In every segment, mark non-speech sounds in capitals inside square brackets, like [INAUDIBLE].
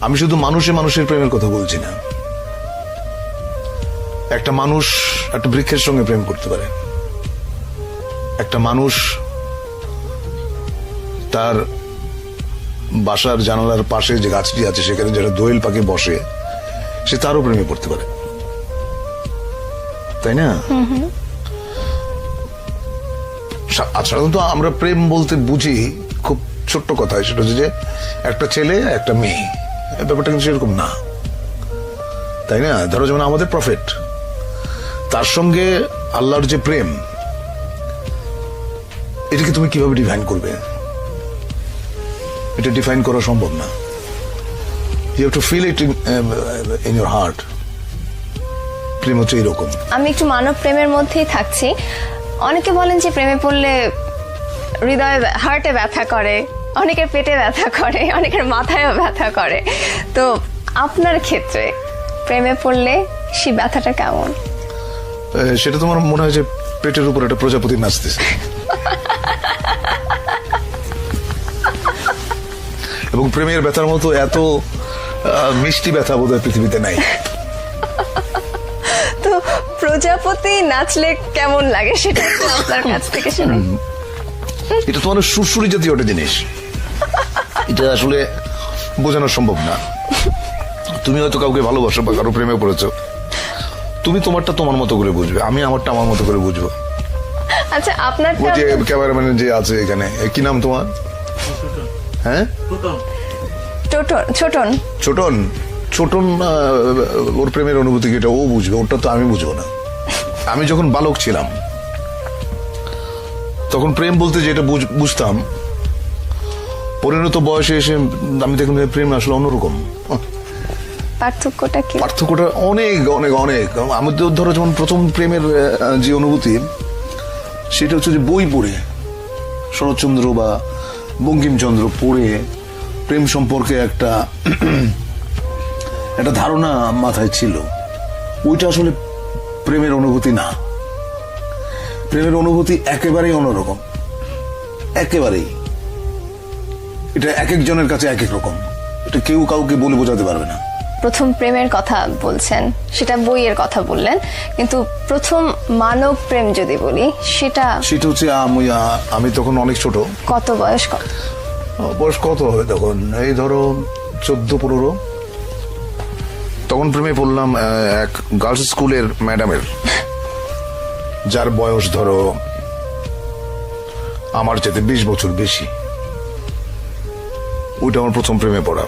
আমি শুধু মানুষে মানুষের প্রেমের কথা বলছি না। একটা মানুষ একটা বৃক্ষের সঙ্গে প্রেম করতে পারে। একটা মানুষ তার বাসার জানালার পাশে যে গাছটি আছে সেখানে যেটা দোয়েল পাখি বসে সে তারও প্রেমে পড়তে পারে। তাই না? সাধারণত আমরা প্রেম বলতে বুঝি খুব ছোট্ট কথা সেটা হচ্ছে যে একটা ছেলে একটা মেয়ে। ব্যাপারটা কিন্তু সেরকম না। তাই না? ধরো যেমন আমাদের প্রফেট তার সঙ্গে আল্লাহর যে প্রেম, এটাকে তুমি কীভাবে ডিফাইন করবে? এটা ডিফাইন করা সম্ভব না। You have to feel it in your heart প্রেম হচ্ছে এরকম। আমি একটু মানব প্রেমের মধ্যেই থাকছি। অনেকে বলেন যে প্রেমে পড়লে হৃদয়ে হার্টে ব্যথা করে। অনেকের পেটে ব্যথা করে অনেকের মাথায়ও ব্যথা করে। তো আপনার ক্ষেত্রে প্রেমে পড়লে সেই ব্যথাটা কেমন? সেটা তোমার মনে হয় যে পেটের উপর একটা প্রজাপতি নাচতেছে। এবং প্রেমের ব্যথার মতো এত মিষ্টি ব্যথা বোধহয় পৃথিবীতে নাই। তো প্রজাপতি নাচলে কেমন লাগে সেটা আপনার কাছ থেকে শুনুন এটা তোমার সুরসুরি জাতীয় একটা জিনিস। এটা আসলে বোঝানো সম্ভব না। তুমি হয়তো কাউকে ভালোবাসো বা কারও প্রেমে পড়েছো। তুমি তোমারটা তোমার মতো করে বুঝবে আমি আমারটা আমার মতো করে বুঝব। আচ্ছা ওই যে ক্যামেরাম্যান যে আছে এখানে কি নাম তোমার? হ্যাঁ? টোটন ছোটন। ছোটন? ছোটন ওর প্রেমের অনুভূতি কি এটা ও বুঝবে? ওটা তো আমি বুঝব না। আমি যখন বালক ছিলাম তখন প্রেম বলতে যেটা বুঝ- বুঝতাম পরিণত বয়সে এসে আমি দেখলাম যে প্রেম আসলে অন্যরকম। পার্থক্যটা কি? পার্থক্যটা অনেক অনেক অনেক। আমি তো ধরো যখন প্রথম প্রেমের যে অনুভূতি সেটা হচ্ছে যে বই পড়ে শরৎচন্দ্র বা বঙ্কিমচন্দ্র পড়ে প্রেম সম্পর্কে একটা [CLEARS THROAT] একটা ধারণা মাথায় ছিল। ওইটা আসলে প্রেমের অনুভূতি না। প্রেমের অনুভূতি একেবারেই অন্যরকম। একেবারেই। এটা এক একজনের কাছে এক এক রকম এটা কেউ কাউকে বলে বোঝাতে পারবে না। প্রথম প্রেমের কথা বলছেন সেটা বইয়ের কথা বললেন কিন্তু প্রথম মানব প্রেম যদি বলি সেটা সেটা হচ্ছে আমি আমি তখন অনেক ছোট। কত বয়স কত? বয়স কত হবে তখন? এই ধরো চোদ্দ পনেরো। তখন প্রেমে পড়লাম এক গার্লস স্কুলের ম্যাডামের যার বয়স ধরো আমার চেয়ে বিশ বছর বেশি। ওইটা আমার প্রথম প্রেমে পড়া।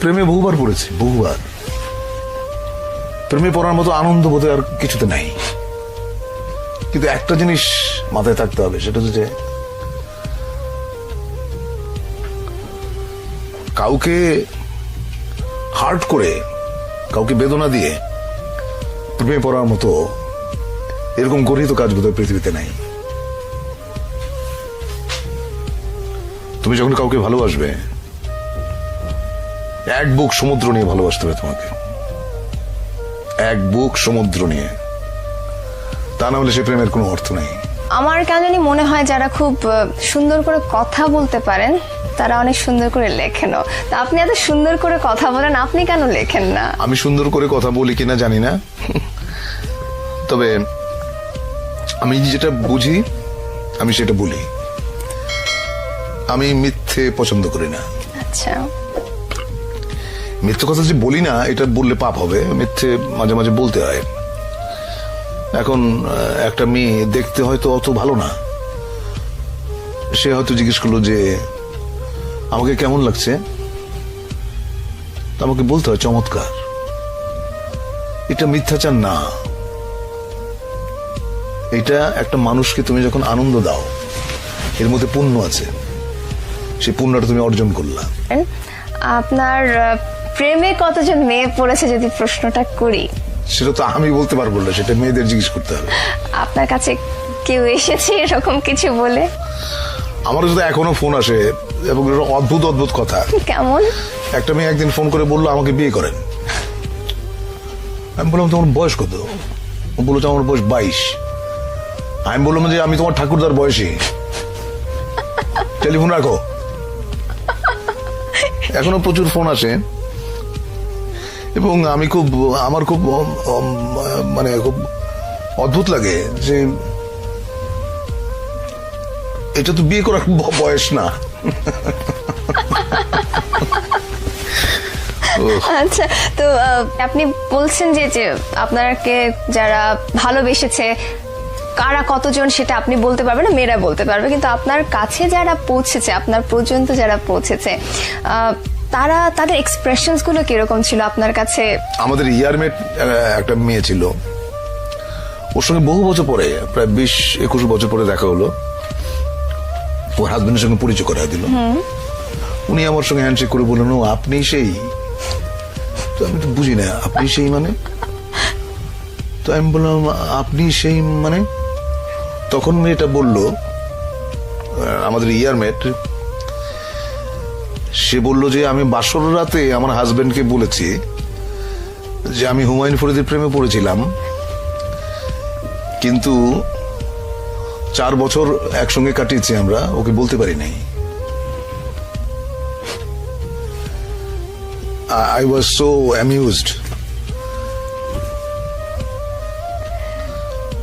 প্রেমে বহুবার পড়েছি, বহুবার। প্রেমে পড়ার মতো আনন্দ বোধহয় আর কিছুতে নাই। কিন্তু একটা জিনিস মাথায় থাকতে হবে, সেটা হচ্ছে কাউকে হার্ট করে, কাউকে বেদনা দিয়ে প্রেমে পড়ার মতো এরকম গরিত কাজ পৃথিবীতে নাই। তুমি যখন কাউকে ভালোবাসবে এক বুক সমুদ্র নিয়ে ভালোবাসতে হবে তোমাকে। এক বুক সমুদ্র নিয়ে। তা না হলে সে প্রেমের কোনো অর্থ নেই। আমার কেন জানি মনে হয় যারা খুব সুন্দর করে কথা বলতে পারেন তারা অনেক সুন্দর করে লেখেনও তা আপনি এত সুন্দর করে কথা বলেন আপনি কেন লেখেন না? আমি সুন্দর করে কথা বলি কিনা জানি না। তবে আমি যেটা বুঝি আমি সেটা বলি। আমি মিথ্যে পছন্দ করি না। আচ্ছা। মিথ্যে কথা যে বলি না এটা বললে পাপ হবে মিথ্যে মাঝে মাঝে বলতে হয়। এখন একটা মেয়ে দেখতে হয়তো অত ভালো না। সে হয়তো জিজ্ঞেস করল যে আমাকে কেমন লাগছে? আমাকে বলতে হয় চমৎকার। এটা মিথ্যাচার না। এটা একটা মানুষকে তুমি যখন আনন্দ দাও এর মধ্যে পুণ্য আছে। সেই পুণ্যটা তুমি অর্জন করলা। আপনার প্রেমে কতজন মেয়ে পড়েছে যদি প্রশ্নটা করি। সেটা তো আমি বলতে পারব না সেটা মেয়েদের জিজ্ঞেস করতে হবে। আপনার কাছে কেউ এসেছে এরকম কিছু বলে? আমার যদি এখনও ফোন আসে এবং অদ্ভুত অদ্ভুত কথা। কেমন? একটা মেয়ে একদিন ফোন করে বলল আমাকে বিয়ে করেন। আমি বললাম তোমার বয়স কত? ও বলল আমার বয়স বাইশ। আমি বললাম যে আমি তোমার ঠাকুরদার বয়সী। [LAUGHS] টেলিফোন রাখো। এখনও প্রচুর ফোন আসে। এবং আমি খুব, আমার খুব মানে খুব অদ্ভুত লাগে যে এটা তো বিয়ে করার বয়স না। আচ্ছা তো আপনি বলছেন যে যে আপনাকে যারা ভালোবেসেছে কারা কতজন সেটা আপনি বলতে পারবেন না মেয়েরা বলতে পারবে। কিন্তু আপনার কাছে যারা পৌঁছেছে আপনার পর্যন্ত যারা পৌঁছেছে তারা তাদের এক্সপ্রেশনসগুলো কীরকম ছিল আপনার কাছে? আমাদের ইয়ারমেট একটা মেয়ে ছিল। ওর সঙ্গে বহু বছর পরে প্রায় বিশ একুশ বছর পরে দেখা হলো। ওর হাজবেন্ডের সঙ্গে পরিচয় করা দিল। উনি আমার সঙ্গে হ্যান্ডশেক করে বললেন ও আপনি সেই তো আমি তো বুঝি না আপনি সেই মানে? তো আমি বললাম আপনি সেই মানে? তখন মেয়েটা বলল আমাদের ইয়ারমেট সে বলল যে, আমি বাসর রাতে আমার হাজবেন্ডকে বলেছি যে, আমি হুমায়ুন ফরিদের প্রেমে পড়েছিলাম। কিন্তু চার বছর একসঙ্গে কাটিয়েছি আমরা, ওকে বলতে পারি নাই। আই ওয়াজ সো অ্যামিউজড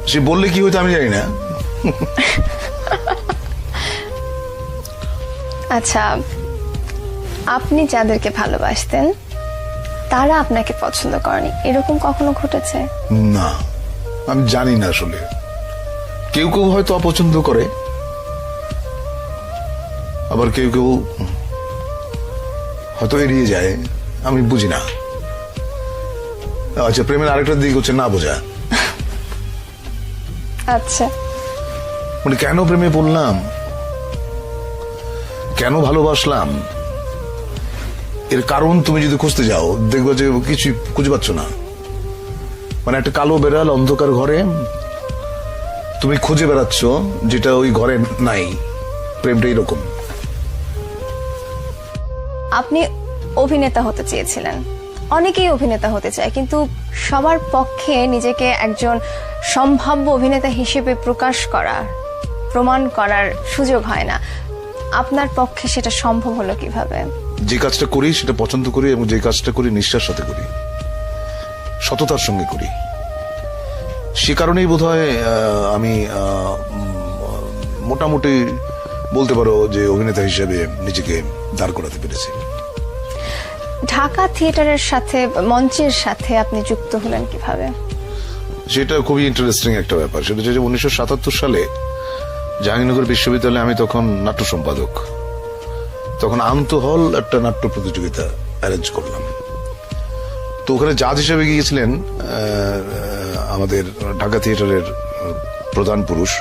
সে বললে, কি হতো আমি জানি না। আচ্ছা আপনি যাদেরকে ভালোবাসতেন তারা আপনাকে পছন্দ করেনি। এরকম কখনো ঘটেছে? না আমি জানি না আসলে। কেউ কেউ হয়তো অপছন্দ করে। আবার কেউ কেউ হয়তো এড়িয়ে যায় আমি বুঝি না। আচ্ছা প্রেমের আরেকটা দিক হচ্ছে না বোঝা। আচ্ছা। মানে কেন প্রেমে পড়লাম? কেন ভালোবাসলাম? এর কারণ তুমি যদি খুঁজতে যাও, দেখবে যে কিছুই খুঁজে পাচ্ছ না। মানে একটা কালো বেড়াল অন্ধকার ঘরে, তুমি খুঁজে বেড়াচ্ছ যেটা ওই ঘরে নাই। প্রেমটা এরকম। আপনি অভিনেতা হতে চেয়েছিলেন। অনেকেই অভিনেতা হতে চায়, কিন্তু সবার পক্ষে নিজেকে একজন সম্ভাব্য অভিনেতা হিসেবে প্রকাশ করা প্রমাণ করার সুযোগ হয় না। আপনার পক্ষে সেটা সম্ভব হলো কীভাবে? যে কাজটা করি সেটা পছন্দ করি এবং যে কাজটা করি নিষ্ঠার সাথে করি। সততার সঙ্গে করি। সে কারণেই বোধ হয় আমি মোটামুটি বলতে পারো যে অভিনেতা হিসেবে নিজেকে দাঁড় করাতে পেরেছি। ঢাকা থিয়েটারের সাথে মঞ্চের সাথে আপনি যুক্ত হলেন কীভাবে? সেটা খুবই ইন্টারেস্টিং একটা ব্যাপার। সেটা হচ্ছে যে উনিশশো সাতাত্তর সালে জাহাঙ্গীরনগর বিশ্ববিদ্যালয়ে আমি তখন নাট্য সম্পাদক। তখন আন্ত হল একটা নাট্য প্রতিযোগিতা অ্যারেঞ্জ করলাম। তো ওখানে জাজ হিসেবে গিয়েছিলেন আমাদের ঢাকা থিয়েটারের প্রধান পুরুষ,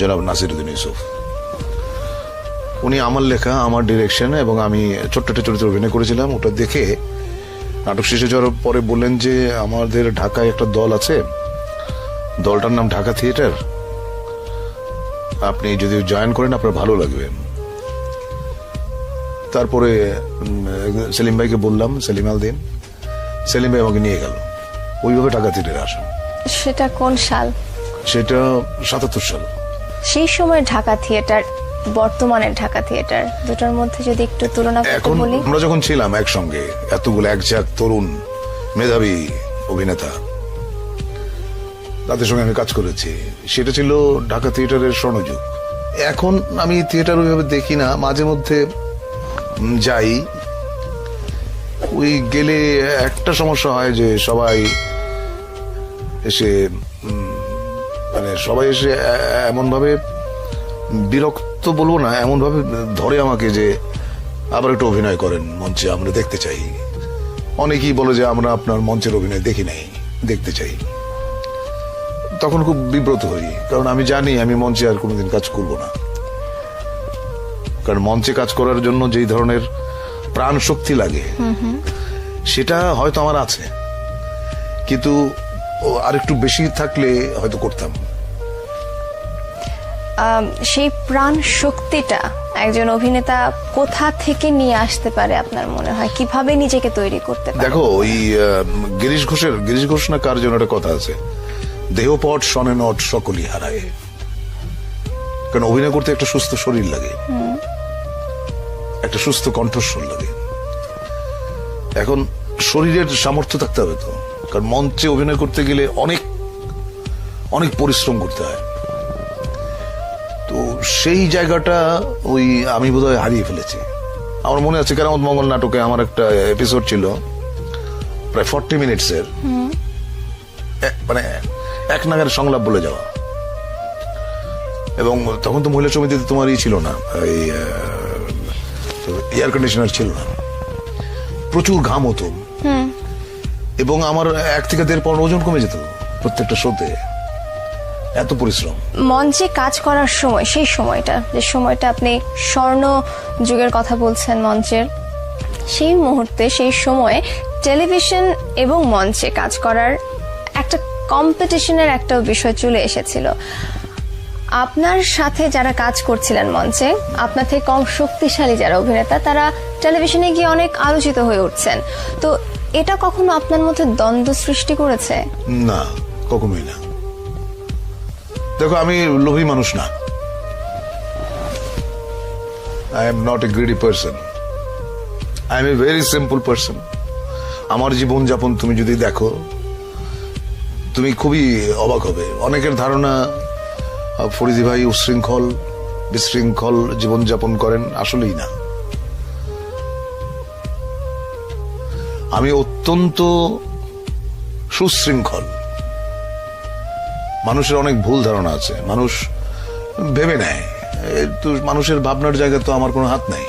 জনাব নাসিরুদ্দিন ইউসুফ। উনি আমার লেখা, আমার ডিরেকশন এবং আমি ছোট্ট একটা চরিত্র অভিনয় করেছিলাম। ওটা দেখে নাটক শেষে যাওয়ার পরে বললেন যে, আমাদের ঢাকায় একটা দল আছে, দলটার নাম ঢাকা থিয়েটার। আপনি যদি জয়েন করেন আপনার ভালো লাগবে। তারপরে সেলিম ভাইকে বললাম সেলিম আল দিন সেলিম ভাই আমাকে নিয়ে গেল। ওইভাবে টাকা থিয়েটারে আসা সেটা কোন সাল? সেটা সাতাত্তর সাল। সেই সময় ঢাকা থিয়েটার বর্তমানের ঢাকা থিয়েটার দুটোর মধ্যে যদি একটু তুলনা এখন আমরা যখন ছিলাম একসঙ্গে এতগুলো একঝাক তরুণ মেধাবী অভিনেতা তাদের সঙ্গে আমি কাজ করেছি। সেটা ছিল ঢাকা থিয়েটারের স্বর্ণযুগ। এখন আমি থিয়েটার ওইভাবে দেখি না, মাঝে মধ্যে যাই। ওই গেলে একটা সমস্যা হয় যে সবাই এসে মানে সবাই এসে এমনভাবে বিরক্ত বলব না, এমনভাবে ধরে আমাকে যে আবার একটু অভিনয় করেন মঞ্চে, আমরা দেখতে চাই। অনেকেই বলে যে আমরা আপনার মঞ্চের অভিনয় দেখি নাই, দেখতে চাই। তখন খুব বিব্রত হই কারণ আমি জানি আমি মঞ্চে আর কোনোদিন কাজ করব না। কারণ মঞ্চে কাজ করার জন্য যেই ধরনের প্রাণ শক্তি লাগে সেটা হয়তো আমার আছে। কিন্তু ও আরেকটু বেশি থাকলে হয়তো করতাম। সেই প্রাণ শক্তিটা একজন অভিনেতা কোথা থেকে নিয়ে আসতে পারে আপনার মনে হয়? কীভাবে নিজেকে তৈরি করতে দেখো ওই গিরিশ ঘোষের গিরিশ ঘোষ না কার জন্য একটা কথা আছে? দেহপট সনে নট সকলই হারায়। কারণ অভিনয় করতে একটা সুস্থ শরীর লাগে। একটা সুস্থ কণ্ঠস্বর লাগে। এখন শরীরের সামর্থ্য থাকতে হবে তো। কারণ মঞ্চে অভিনয় করতে গেলে অনেক অনেক পরিশ্রম করতে হয়। তো সেই জায়গাটা ওই আমি বোধহয় হারিয়ে ফেলেছি। আমার মনে আছে কেরামত মঙ্গল নাটকে আমার একটা এপিসোড ছিল প্রায় ফর্টি মিনিটসের মানে এক নাগারে সংলাপ বলে যাওয়া। এবং তখন তো মহিলা সমিতিতে তোমার ই ছিল না এই এয়ার কন্ডিশনার ছিল না। প্রচুর ঘাম হতো। এবং আমার এক থেকে দেড় পাউন্ড ওজন কমে যেত প্রত্যেকটা শোতে। এত পরিশ্রম। মঞ্চে কাজ করার সময় সেই সময়টা যে সময়টা আপনি স্বর্ণ যুগের কথা বলছেন মঞ্চের সেই মুহূর্তে সেই সময়ে টেলিভিশন এবং মঞ্চে কাজ করার একটা কম্পিটিশনের একটা বিষয় চলে এসেছিল। আপনার সাথে যারা কাজ করছিলেন মঞ্চে, আপনার থেকে কম শক্তিশালী যারা অভিনেতা, তারা টেলিভিশনে গিয়ে অনেক আলোচিত হয়ে উঠছেন। তো এটা কখনো আপনার মধ্যে দ্বন্দ্ব সৃষ্টি করেছে? না, কখনোই না। দেখো, আমি লোভী মানুষ না। I am not a greedy person I am a very simple person আমার জীবন যাপন তুমি যদি দেখো তুমি খুবই অবাক হবে। অনেকের ধারণা ফরিদি ভাই উশৃঙ্খল, বিশৃঙ্খল জীবনযাপন করেন, আসলেই না। আমি অত্যন্ত সুশৃঙ্খল। মানুষের অনেক ভুল ধারণা আছে। মানুষ ভেবে নেয়। তো মানুষের ভাবনার জায়গায় তো আমার কোনো হাত নাই।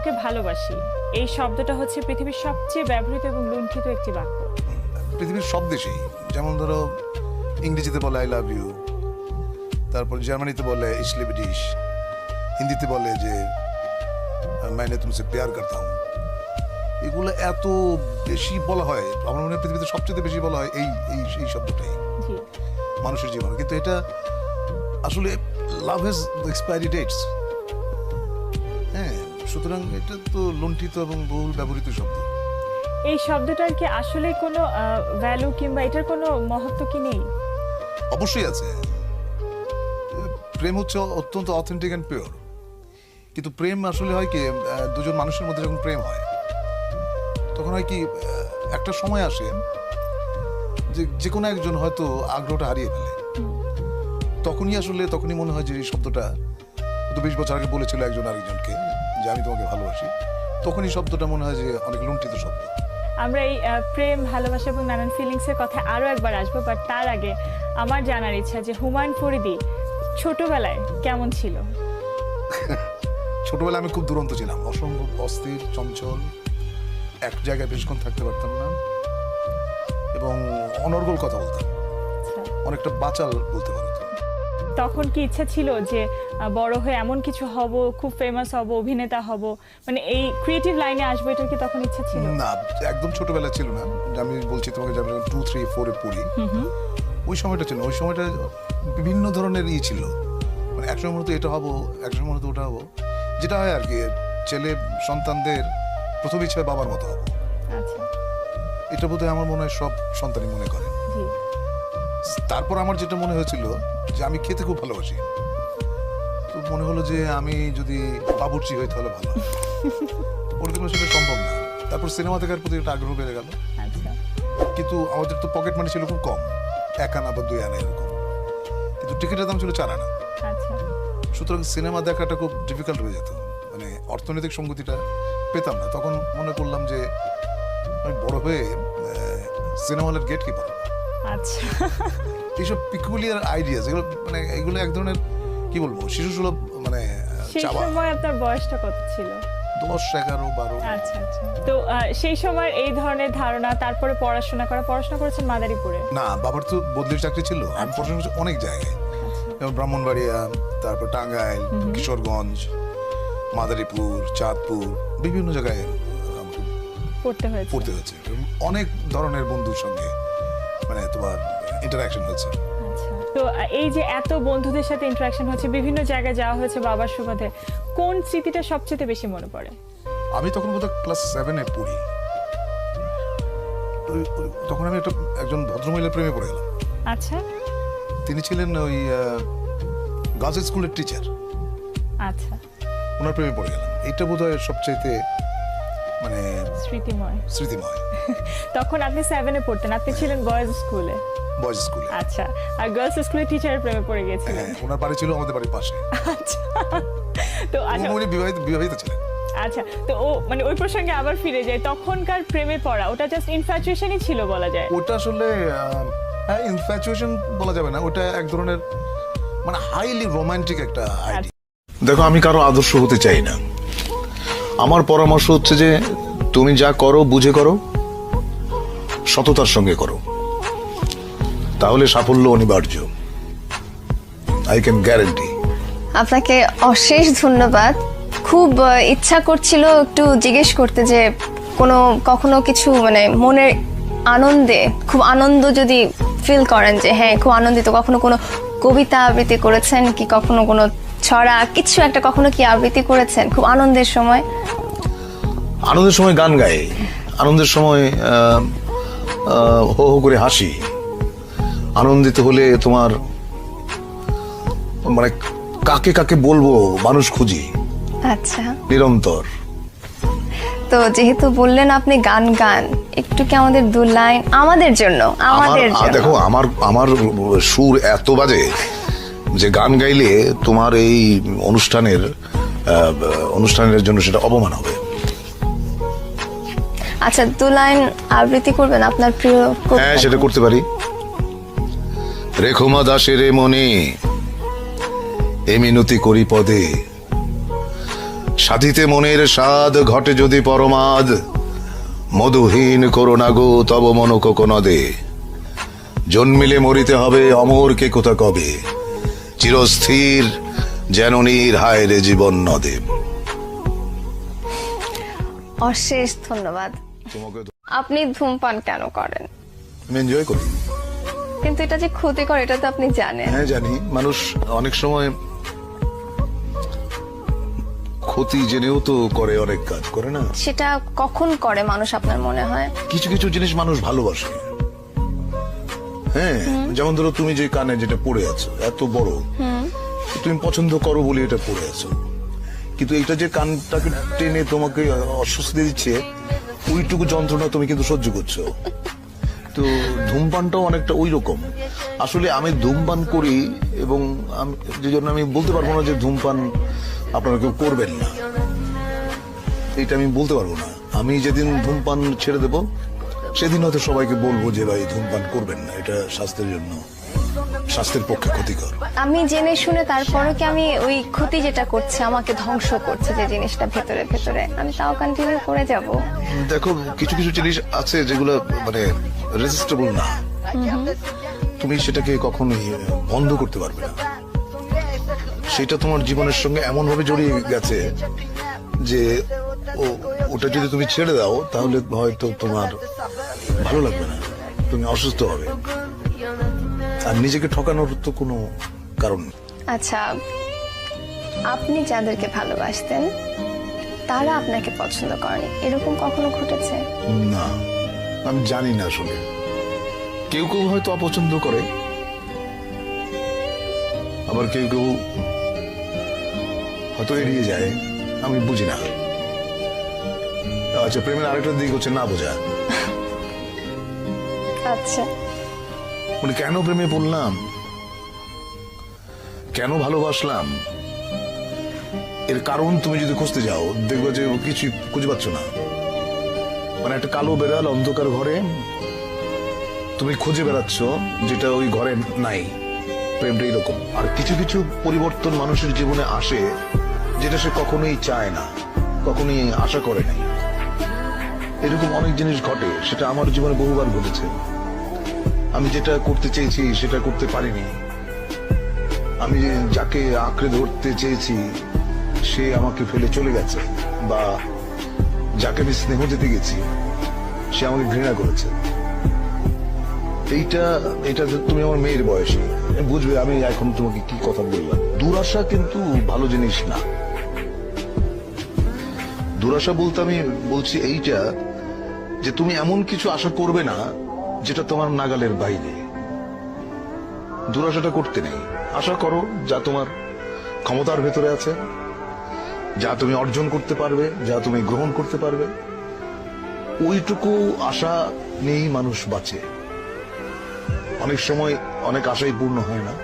তোমাকে ভালোবাসি। এই শব্দটা হচ্ছে পৃথিবীর সবচেয়ে ব্যবহৃত এবং লুণ্ঠিত একটি বাক্য। পৃথিবীর সব দেশেই যেমন ধরো ইংরেজিতে বলে আই লাভ ইউ তারপর জার্মানিতে বলে ইসলে ব্রিটিশ হিন্দিতে বলে যে মাইনে তুমসে প্যার করতা হুঁ এগুলো এত বেশি বলা হয় আমার মনে হয় পৃথিবীতে সবচেয়ে বেশি বলা হয় এই এই এই শব্দটাই। মানুষের জীবনে। কিন্তু এটা আসলে লাভ হ্যাজ এক্সপায়ারি ডেটস সুতরাং এটা তো লুণ্ঠিত এবং বহুল ব্যবহৃত শব্দ। এই শব্দটার কি আসলে কোনো ভ্যালু কিংবা এটার কোনো মহত্ব কি নেই? অবশ্যই আছে। প্রেম হচ্ছে অত্যন্ত অথেন্টিক অ্যান্ড পিওর কিন্তু প্রেম আসলে হয় কি দুজন মানুষের মধ্যে যখন প্রেম হয় তখন হয় কি একটা সময় আসে যে যে কোনো একজন হয়তো আগ্রহটা হারিয়ে ফেলে। তখনই আসলে তখনই মনে হয় যে এই শব্দটা তো বিশ বছর আগে বলেছিল একজন আরেকজনকে। আমি তোমাকে ভালোবাসি। তখনই শব্দটা মনে হয় যে অনেক লুণ্ঠিত শব্দ। আমরা এই প্রেম ভালোবাসা এবং নানান ফিলিংসের কথা আরও একবার আসব বাট তার আগে আমার জানার ইচ্ছা যে হুমায়ুন ফরিদি ছোটবেলায় কেমন ছিল? [LAUGHS] ছোটবেলায় আমি খুব দুরন্ত ছিলাম। অসম্ভব অস্থির চঞ্চল এক জায়গায় বেশিক্ষণ থাকতে পারতাম না। এবং অনর্গল কথা বলতাম। আচ্ছা। অনেকটা বাচাল বলতে পারো। তখন কি ইচ্ছা ছিল যে বড় হয়ে এমন কিছু হব খুব ফেমাস হব অভিনেতা হব? মানে এই ক্রিয়েটিভ লাইনে আসব এটার কি তখন ইচ্ছা ছিল? না একদম ছোটবেলা ছিল না। আমি বলছি তোমাকে যখন টু থ্রি ফোরে পড়ি ওই সময়টা ছিল ওই সময়টা বিভিন্ন ধরনের ই ছিল। মানে একসময় মনে হতো এটা হব একসময় মনে হতো ওটা হব। যেটা হয় আর কি ছেলে সন্তানদের প্রথম ইচ্ছা বাবার মতো হব। আচ্ছা। এটা বোধহয় আমার মনে হয় সব সন্তানই মনে করে। তারপর আমার যেটা মনে হয়েছিল যে আমি খেতে খুব ভালোবাসি। তো মনে হলো যে আমি যদি বাবুর্চি হই তাহলে ভালো। ওরকম সেটা সম্ভব না। তারপর সিনেমা দেখার প্রতি একটা আগ্রহ বেড়ে গেল। আচ্ছা। কিন্তু আমাদের তো পকেট মানি ছিল খুব কম। এক আনা বা দুই আনা এরকম। কিন্তু টিকিটের দাম ছিল চার আনা। আচ্ছা। সুতরাং সিনেমা দেখাটা খুব ডিফিকাল্ট হয়ে যেত। মানে মানে অর্থনৈতিক সঙ্গতিটা পেতাম না। তখন মনে করলাম যে আমি বড় হয়ে সিনেমা হলের গেট কিপার আচ্ছা। এইসব পিকুলিয়ার আইডিয়াস এগুলো মানে এগুলো এক ধরনের কি বলব শিশু সুলভ মানে সেই সময় আপনার বয়সটা কত ছিল? দশ এগারো বারো। আচ্ছা আচ্ছা। তো সেই সময় এই ধরনের ধারণা তারপরে পড়াশোনা করা পড়াশোনা করেছেন মাদারীপুরে? না বাবার তো বদলির চাকরি ছিল। আমি পড়াশোনা করছি অনেক জায়গায়। যেমন ব্রাহ্মণবাড়িয়া তারপর টাঙ্গাইল কিশোরগঞ্জ মাদারীপুর চাঁদপুর বিভিন্ন জায়গায় পড়তে হয়েছে। পড়তে হয়েছে। অনেক ধরনের বন্ধুর সঙ্গে মানে তোমার ইন্টারাকশন হয়েছে আচ্ছা। তো এই যে এত বন্ধুদের সাথে ইন্টারাকশন হচ্ছে বিভিন্ন জায়গায় যাওয়া হয়েছে বাবার সুবাদে কোন স্মৃতিটা সবচেয়ে বেশি মনে পড়ে? আমি তখন বোধহয় ক্লাস সেভেনে পড়ি। তখন আমি একটা একজন ভদ্রমহিলার প্রেমে পড়ে গেলাম। আচ্ছা। তিনি ছিলেন ওই গার্লস স্কুলের টিচার আচ্ছা। ওনার প্রেমে পড়ে গেলাম। এটা বোধহয় সবচাইতে মানে স্মৃতিময়। স্মৃতিময়। [LAUGHS] তখন আপনি সেভেনে পড়তেন আপনি ছিলেন বয়েজ স্কুলে বয়েজ স্কুলে আচ্ছা আর গার্লস স্কুলের টিচারের প্রেমে পড়ে গেছিলেন হ্যাঁ ওনার বাড়ি ছিল আমাদের বাড়ির পাশে। আচ্ছা। তো আচ্ছা উনি বিবাহিত বিবাহিত ছিলেন। আচ্ছা তো ও মানে ওই প্রসঙ্গে আবার ফিরে যায় তখনকার প্রেমে পড়া ওটা জাস্ট ইনফ্যাচুয়েশনই ছিল বলা যায়। ওটা আসলে আহ, হ্যাঁ ইনফ্যাচুয়েশন বলা যাবে না ওটা এক ধরনের মানে হাইলি রোমান্টিক একটা আইডিয়া দেখো আমি কারও আদর্শ হতে চাই না। আমার পরামর্শ হচ্ছে যে তুমি যা করো বুঝে করো সততার সঙ্গে করো। তাহলে সাফল্য অনিবার্য। আই ক্যান গ্যারেন্টি আপনাকে অশেষ ধন্যবাদ। খুব ইচ্ছা করছিল একটু জিজ্ঞেস করতে যে কোনো কখনো কিছু মানে মনের আনন্দে খুব আনন্দ যদি ফিল করেন যে হ্যাঁ খুব আনন্দিত। কখনো কোনো কবিতা আবৃত্তি করেছেন কি? কখনো কোনো ছড়া কিছু একটা কখনো কি আবৃত্তি করেছেন? খুব আনন্দের সময়। আনন্দের সময় গান গাই। আনন্দের সময় হো হো করে হাসি। আনন্দিত হলে তোমার মানে কাকে কাকে বলব মানুষ খুঁজি। আচ্ছা। নিরন্তর। তো যেহেতু বললেন আপনি গান গান একটু কি আমাদের দু লাইন আমাদের জন্য আমাদের জন্য। দেখো আমার আমার সুর এত বাজে যে গান গাইলে তোমার এই অনুষ্ঠানের অনুষ্ঠানের জন্য সেটা অপমান হবে। আচ্ছা দু লাইন আবৃত্তি করবেন আপনার প্রিয় হ্যাঁ সেটা করতে পারি। রেখমা দাসের মনে এ মিনতি করি পদে। সাধিতে মনের স্বাদ ঘটে যদি পরমাদ মধুহীন করোনা গো তব মন কোকনদে জন্মিলে মরিতে হবে অমর কে কোথা কবে চিরস্থির যেন নীর হায় রে জীবন নদে। অশেষ ধন্যবাদ। আপনি ধূমপান কেন করেন? আমি এনজয় করি। কিন্তু এটা যে ক্ষতিকর এটা তো আপনি জানেন। হ্যাঁ জানি। মানুষ অনেক সময় ক্ষতি জেনেও তো করে অনেক কাজ করে না? সেটা কখন করে মানুষ আপনার মনে হয়? কিছু কিছু জিনিস মানুষ ভালোবাসে। হ্যাঁ যেমন ধরো তুমি যে কানে যেটা পড়ে আছো এত বড়। তুমি পছন্দ করো বলে এটা পড়ে আছো। কিন্তু এটা যে কানটাকে টেনে তোমাকে অস্বস্তি দিচ্ছে ওইটুকু যন্ত্রণা তুমি কিন্তু সহ্য করছ। তো ধূমপানটাও অনেকটা ওই রকম আসলে আমি ধূমপান করি এবং আমি যে জন্য আমি বলতে পারব না যে ধূমপান আপনারা কেউ করবেন না। এটা আমি বলতে পারব না। আমি যেদিন ধূমপান ছেড়ে দেব, সেদিন হয়তো সবাইকে বলব যে ভাই ধূমপান করবেন না, এটা স্বাস্থ্যের জন্য। স্বাস্থ্যের পক্ষে ক্ষতিকর। আমি জেনে শুনে তারপরে কি আমি ওই ক্ষতি যেটা করছে আমাকে ধ্বংস করছে যে জিনিসটা ভেতরে ভেতরে আমি তাও কন্টিনিউ করে যাব। দেখো কিছু কিছু জিনিস আছে যেগুলো মানে রেজিস্টেবল না। তুমি সেটাকে কখনোই বন্ধ করতে পারবে না। সেটা তোমার জীবনের সঙ্গে এমন ভাবে জড়িয়ে গেছে যে ও ওটা যদি তুমি ছেড়ে দাও তাহলে হয়তো তোমার ভালো লাগবে না। তুমি অসুস্থ হবে। আর নিজেকে ঠকানোর তো কোনো কারণ নেই। আচ্ছা আপনি যাদেরকে ভালোবাসতেন তারা আপনাকে পছন্দ করেনি। এরকম কখনো ঘটেছে? না আমি জানি না আসলে। কেউ কেউ হয়তো অপছন্দ করে আবার কেউ কেউ হয়তো এড়িয়ে যায় আমি বুঝি না। আচ্ছা প্রেমের আরেকটা দিক হচ্ছে না বোঝা। আচ্ছা। মানে কেন প্রেমে পড়লাম? কেন ভালোবাসলাম? এর কারণ তুমি যদি খুঁজতে যাও, দেখবে যে কিছু খুঁজে পাচ্ছ না। মানে একটা কালো বেড়াল অন্ধকার ঘরে তুমি খুঁজে বেড়াচ্ছ, যেটা ওই ঘরে নাই। প্রেমটা এরকম। আর কিছু কিছু পরিবর্তন মানুষের জীবনে আসে, যেটা সে কখনোই চায় না, কখনোই আশা করে নাই। এরকম অনেক জিনিস ঘটে, সেটা আমার জীবনে বহুবার ঘটেছে। আমি যেটা করতে চেয়েছি, সেটা করতে পারিনি। আমি যাকে আঁকড়ে ধরতে চেয়েছি, সে আমাকে ফেলে চলে গেছে বা যাকে আমি স্নেহ দিতে গেছি, সে আমাকে ঘৃণা করেছে। এইটা, এটা তুমি আমার মেয়ের বয়সে, বুঝবে, আমি এখন তোমাকে কি কথা বললাম। দুরাশা কিন্তু ভালো জিনিস না। দুরাশা বলতে আমি বলছি এইটা যে তুমি এমন কিছু আশা করবে না যেটা তোমার নাগালের বাইরে। দুরাশাটা করতে নেই। আশা করো যা তোমার ক্ষমতার ভেতরে আছে, যা তুমি অর্জন করতে পারবে, যা তুমি গ্রহণ করতে পারবে, ওইটুকু আশা নেই মানুষ বাঁচে। অনেক সময় অনেক আশাই পূর্ণ হয় না।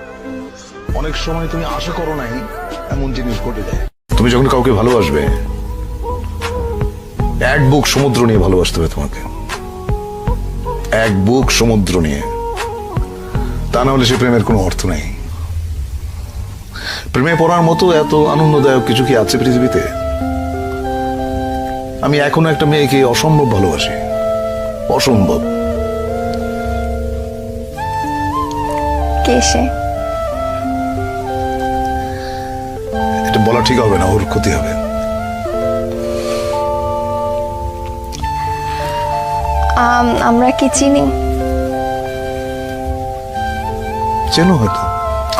অনেক সময় তুমি আশা করো নাই, এমন জিনিস ঘটে যায়। তুমি যখন কাউকে ভালোবাসবে, এক বুক সমুদ্র নিয়ে ভালোবাসতে হবে তোমাকে। এক বুক সমুদ্র নিয়ে। তা না হলে সে প্রেমের কোনো অর্থ নেই। প্রেমে পড়ার মতো এত আনন্দদায়ক কিছু কি আছে পৃথিবীতে? আমি এখনও একটা মেয়েকে অসম্ভব ভালোবাসি। অসম্ভব। কে সে? এটা বলা ঠিক হবে না ওর ক্ষতি হবে। আমরা কি চিনি? চেনো হয়তো।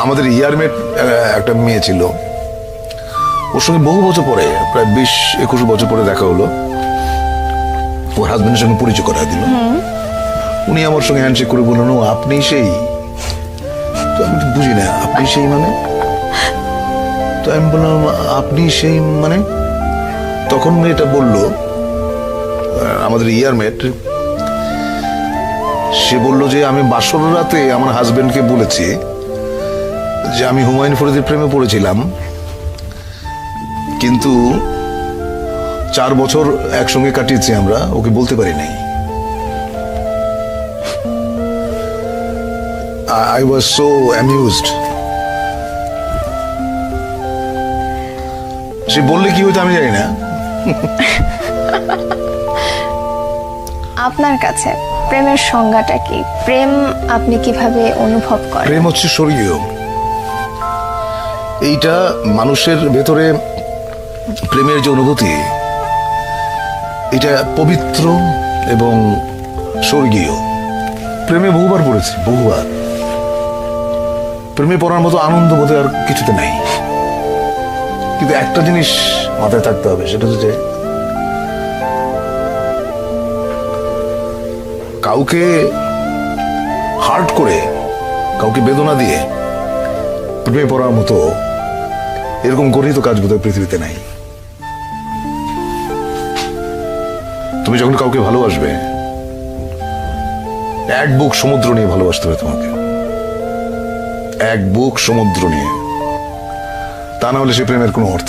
আমাদের ইয়ারমেট একটা মেয়ে ছিল। ওর সঙ্গে বহু বছর পরে প্রায় বিশ একুশ বছর পরে দেখা হলো। ওর হাজবেন্ডের সঙ্গে পরিচয় করা দিল। উনি আমার সঙ্গে হ্যান্ডশেক করে বললেন ও আপনি সেই তো আমি তো বুঝি না আপনি সেই মানে? তো আমি বললাম আপনি সেই মানে? তখন মেয়েটা বলল আমাদের ইয়ারমেট সে বলল যে, আমি বাসর রাতে আমার হাজবেন্ডকে বলেছি যে, আমি হুমায়ুন ফরিদের প্রেমে পড়েছিলাম। কিন্তু চার বছর একসঙ্গে কাটিয়েছি আমরা, ওকে বলতে পারি নাই। আই ওয়াজ সো অ্যামিউজড সে বললে কি হইতো আমি জানি না। আপনার কাছে। প্রেমের সংজ্ঞাটা কি? প্রেম আপনি কীভাবে অনুভব করেন? প্রেম হচ্ছে স্বর্গীয়। এইটা মানুষের ভেতরে প্রেমের যে অনুভূতি, এটা পবিত্র এবং স্বর্গীয়। প্রেমে বহুবার পড়েছি, বহুবার। প্রেমে পড়ার মতো আনন্দ বোধে আর কিছুতে নাই। কিন্তু একটা জিনিস মাথায় থাকতে হবে, সেটা হচ্ছে কাউকে হার্ট করে, কাউকে বেদনা দিয়ে, প্রেমে পড়ার মতো এরকম গরিত কাজ বোধহয় পৃথিবীতে নাই। তুমি যখন কাউকে ভালোবাসবে, এক বুক সমুদ্র নিয়ে ভালোবাসতে হবে তোমাকে। এক বুক সমুদ্র নিয়ে। তা না হলে সে প্রেমের কোনো অর্থ